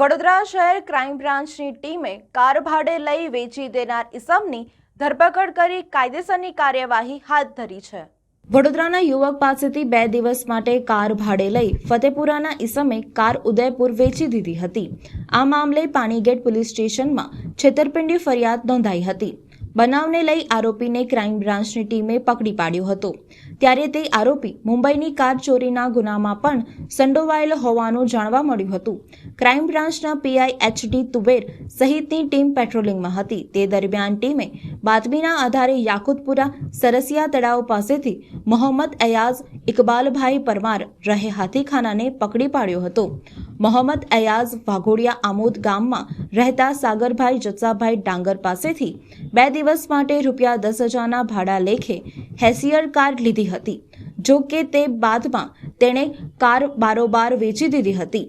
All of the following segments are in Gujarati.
વડોદરા શહેર ક્રાઇમ બ્રાન્ચની ટીમે કાર ભાડે લઈ વેચી દેનાર ઇસમની ધરપકડ કરી કાયદેસરની કાર્યવાહી હાથ ધરી છે. વડોદરાના યુવક પાસેથી બે દિવસ માટે કાર ભાડે લઈ ફતેપુરાના ઇસમે કાર ઉદયપુર વેચી દીધી હતી. આ મામલે પાણીગેટ પોલીસ સ્ટેશનમાં છેતરપિંડી ફરિયાદ નોંધાઈ હતી. બનાવને લઈ આરોપીને ક્રાઇમ બ્રાન્ચની ટીમે પકડી પાડ્યો હતો. ત્યારે તે આરોપી મુંબઈની કાર ચોરીના ગુનામાં પણ સંડોવાયેલો હોવાનું જાણવા મળ્યું હતું. ક્રાઇમ બ્રાન્ચના પીઆઈ એચ ડી તુબેર સહિતની ટીમ પેટ્રોલિંગમાં હતી. તે દરમિયાન ટીમે બાતમીના આધારે યાકુતપુરા સરસિયા તળાવ પાસેથી મોહમ્મદ અયાઝ ઇકબાલભાઈ પરમાર રહે હાથીખાનાને પકડી પાડ્યો હતો. મોહમ્મદ અયાઝ વાઘોડિયા આમોદ ગામમાં રહેતા સાગરભાઈ જત્સાભાઈ ડાંગર પાસેથી બે દિવસ માટે રૂપિયા દસ હજારના ભાડા લેખે હેસિયર કાર લીધી હતી. જો કે તે બાદમાં તેણે કાર બારોબાર વેચી દીધી હતી.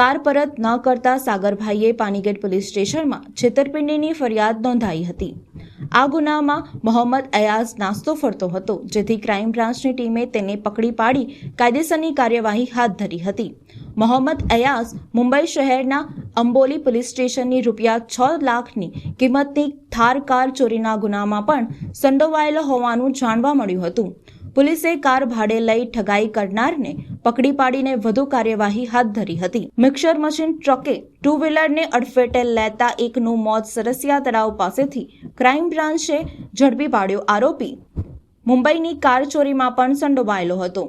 કાર પરત ન કરતા સાગરભાઈએ પાનીગેટ પોલીસ સ્ટેશનમાં છેતરપિંડીની ફરિયાદ નોંધાઈ હતી. આ ગુનામાં મોહમ્મદ અયાઝ નાસ્તો ફરતો હતો, જેથી ક્રાઇમ બ્રાન્ચની ટીમે તેને પકડી પાડી કાયદેસરની કાર્યવાહી હાથ ધરી હતી. મોહમ્મદ અયાઝ મુંબઈ શહેરના અંબોલી પોલીસ સ્ટેશનની રૂપિયા છ લાખની કિંમતની થાર કાર ચોરીના ગુનામાં પણ સંડોવાયેલો હોવાનું જાણવા મળ્યું હતું. પોલીસે કાર ભાડે લઈ ઠગાઈ કરનારને પકડી પાડીને વધુ કાર્યવાહી હાથ ધરી હતી. મિક્સર મશીન ટ્રકે ટુ વ્હીલરને અડફેટે લેતા એકનું મોત સરસિયા તળાવ પાસેથી ક્રાઇમ બ્રાન્ચે ઝડપી પાડ્યો આરોપી. મુંબઈની કાર ચોરીમાં પણ સંડોવાયેલો હતો.